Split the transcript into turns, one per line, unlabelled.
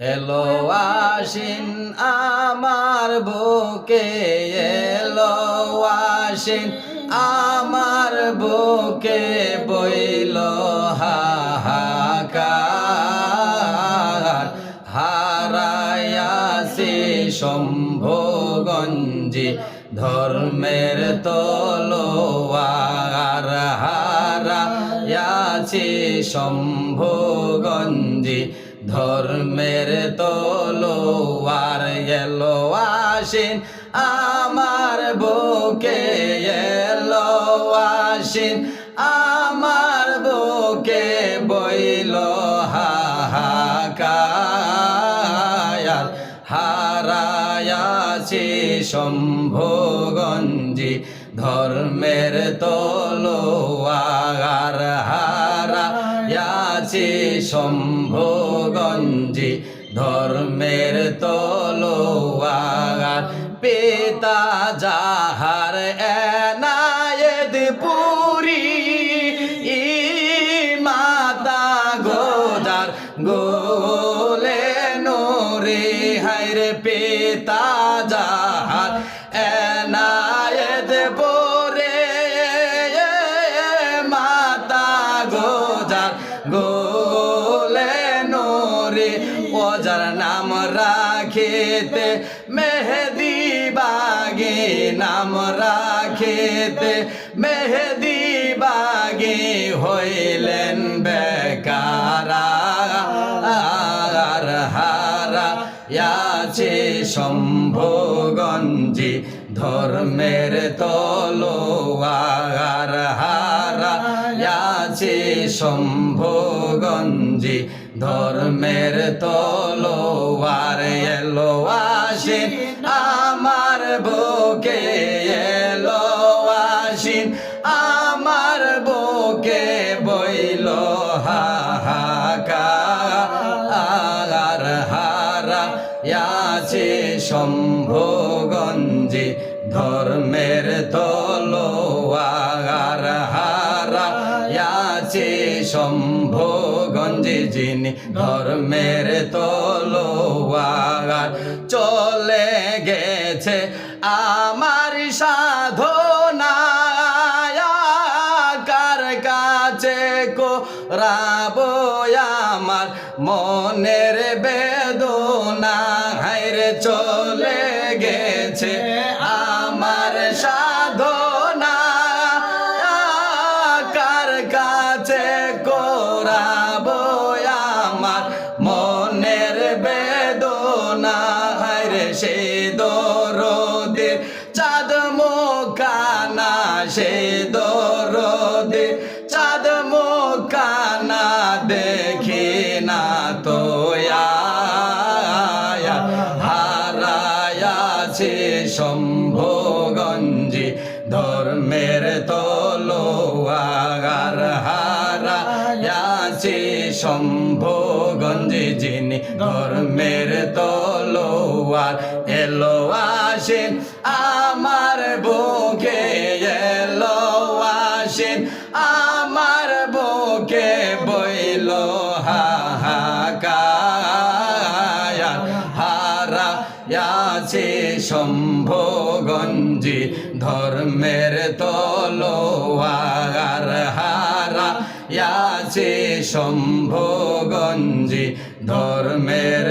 এলো আসিন আমার বুকে, এলো আসিন আমার বুকে বইল হাহাকার। হারায়াসি শম্ভগঞ্জি ধর্মের তলোয়ার। হারায়াছি শম্ভগঞ্জি ধর্মের তলোয়ার এলো আসিন আমার বুকে এলো আসিন আমার বুকে বইল হাহাকার। হারায়াছি শম্ভগঞ্জি, ধর্মের তলোয়ার হারায়াছি শম্ভগঞ্জি ধর্মের তলোয়ার, পিতা যাহার এনায়েদ পুরী ই মাতা গোদার গোলে নোরে হাইরে পিতা যাহার এনায়েদ পরে মাতা গোজার গোলে ওজার নাম রাখিতে, মেহেদি বাগে নাম রাখিতে, মেহেদি বাগে হইলেন বেকারা হারা ইয়াছে শম্ভগঞ্জি ধর্মের তলোয়ার। হারা ইয়াছে শম্ভগঞ্জি, ধর্মের তলোয়ার এলো আসিন, আমার বুকে এলো আসিন, আমার বুকে বইল হাহাকার হারা। ইয়াছে শম্ভগঞ্জি, ধর্মের তলোয়ার হারা। ইয়াছে শম্ভগঞ্জি যিনি ধর্মের তলোয়ার চলে গেছে আমার কার কাছে কো আমার মনের বেদনা? হাইরে চলে গেছে সে দরদে, চাঁদ মোকানা সে দরদে, চাঁদ মোকানা দেখি না তো হারায়াছে শম্ভগঞ্জি, ধর্মের তলোয়ার। শম্ভগঞ্জি যিনি ধর্মের তলোয়ার এলো আসেন আমার বুকে এলো আসেন আমার বুকে ইয়াছে শম্ভগঞ্জি ধর্মের তলোয়ার হারা। আছে শম্ভগঞ্জি ধর্মের